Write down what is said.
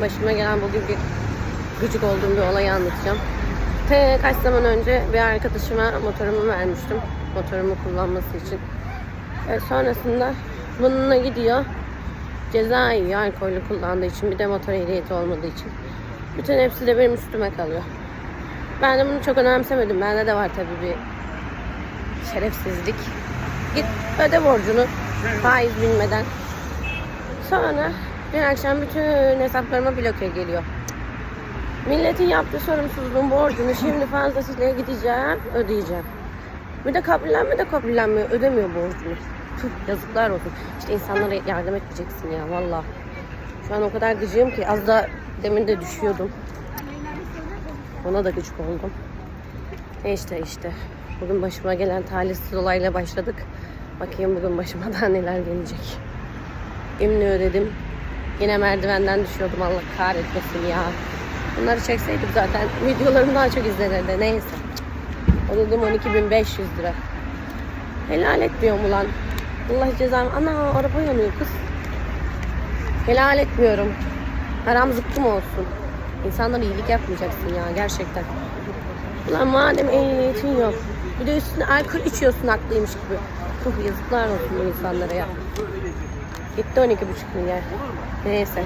Başıma gelen bugün bir gıcık olduğum bir olayı anlatacağım. Te kaç zaman önce bir arkadaşıma motorumu vermiştim. Motorumu kullanması için. E, sonrasında bununla gidiyor. Ceza yiyor alkollü kullandığı için. Bir de motor ehliyeti olmadığı için. Bütün hepsi de benim üstüme kalıyor. Ben de bunu çok önemsemedim. Bende de var tabii bir şerefsizlik. Git öde borcunu faiz bilmeden. Sonra bir akşam bütün hesaplarıma bloke geliyor. Milletin yaptığı sorumsuzluğun borcunu şimdi fazlasıyla gideceğim, ödeyeceğim. Bir de kabullenme de kabullenmiyor, ödemiyor borcunu. Tüh, yazıklar olsun. İşte insanlara yardım etmeyeceksin ya valla. Şu an o kadar gıcığım ki az da demin de düşüyordum. Ona da gıcık oldum. E işte işte. Bugün başıma gelen talihsiz olayla başladık. Bakayım bugün başıma daha neler gelecek. Emni ödedim. Yine merdivenden düşüyordum Allah kahretmesin ya. Bunları çekseydik zaten videolarım daha çok izlenirdi. Neyse. Ödedim 12.500 lira. Helal etmiyor mu lan? Allah cezam. Ana araba yanıyor kız. Helal etmiyorum. Haram zıkkım olsun. İnsanlara iyilik yapmayacaksın ya gerçekten. Ulan madem ehliyetin yok. Bir de üstüne alkol içiyorsun haklıymış gibi. Puh yazıklar olsun bu insanlara ya. Gitti 12,5 milyar. Neyse.